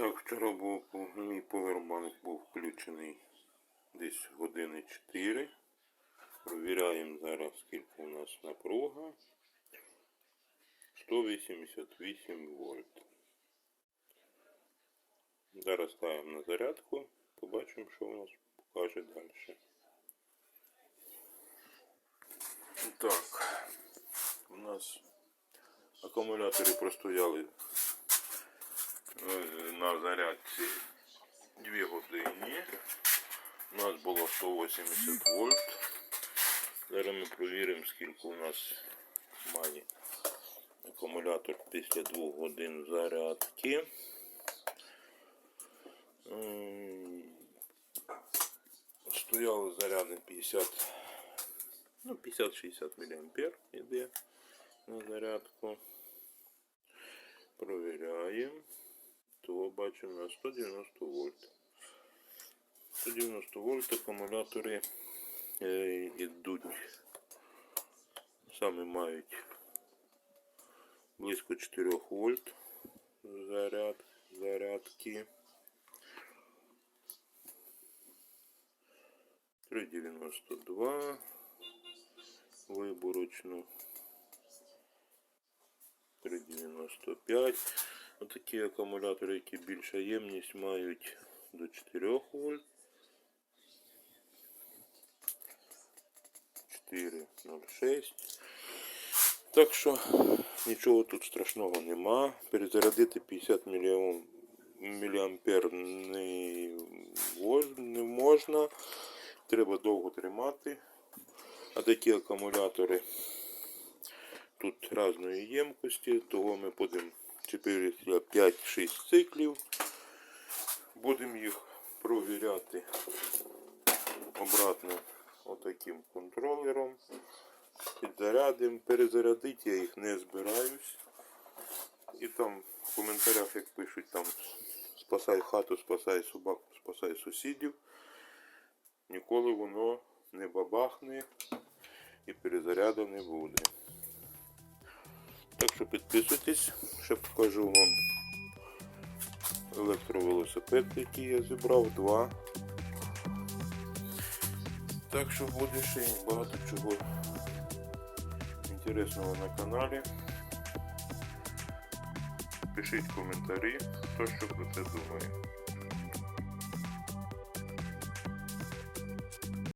Так, вчора був мій повербанк був включений десь години 4. Провіряємо зараз, скільки у нас напруга. 188 вольт. Зараз ставимо на зарядку, побачимо, що у нас покаже далі. Так, у нас акумулятори простояли е, на зарядці 2 години. У нас було 180 вольт. Зараз ми провіримо, скільки у нас має акумулятор після 2 годин зарядки. Стояли заряди 50, ну 50-60 мА йде на зарядку. Провіряємо. То бачимо на 190 вольт. 190 вольт акумулятори е, йдуть. Саме мають близько 4 вольт заряд, зарядки. 3,92 виборочну. 3,95. Отакі акумулятори, які більша ємність, мають до 4 вольт. 4,06. Так що нічого тут страшного нема. Перезарядити 50 мільйон міліампер не, не можна. Треба довго тримати. А такі акумулятори тут різної ємкості, того ми будемо 5-6 циклів. Будемо їх провіряти обратно отаким контролером. Підзарядимо. Перезарядити я їх не збираюсь. І там в коментарях, як пишуть, там спасай хату, спасай собаку, спасай сусідів. Ніколи воно не бабахне і перезаряду не буде. Так що підписуйтесь, ще покажу вам електровелосипед, який я зібрав, два. Так що буде ще багато чого інтересного на каналі. Пишіть коментарі, хто що про це думає.